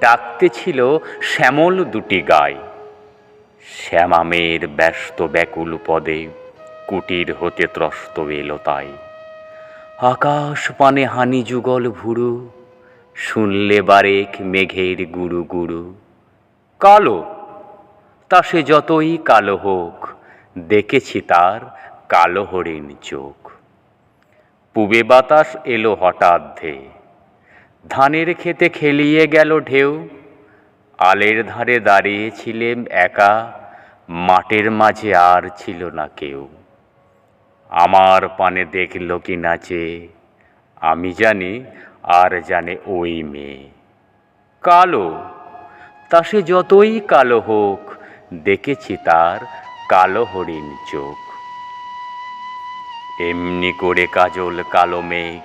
ডাকতে ছিল শ্যামল দুটি গায় শ্যামামের ব্যস্ত ব্যাকুল পদে কুটির হতে ত্রস্ত এলো তাই। আকাশ পানে হানি যুগল ভুরু, শুনলে বারেক মেঘের গুরু গুরু। কালো, তা সে যতই কালো হোক, দেখেছি তার কালো হরিণ চোখ। পুবে বাতাস এলো হঠাৎ ধে ধানের খেতে খেলিয়ে গেল ঢেউ। আলের ধারে দাঁড়িয়েছিলেম একা, মাঠের মাঝে আর ছিল না কেউ। আমার পানে দেখল কি নাচে আমি জানি আর জানে ওই মেয়ে। কালো, তা সে যতই কালো হোক, দেখেছি তার কালো হরিণ চোখ। এমনি করে কাজল কালো মেঘ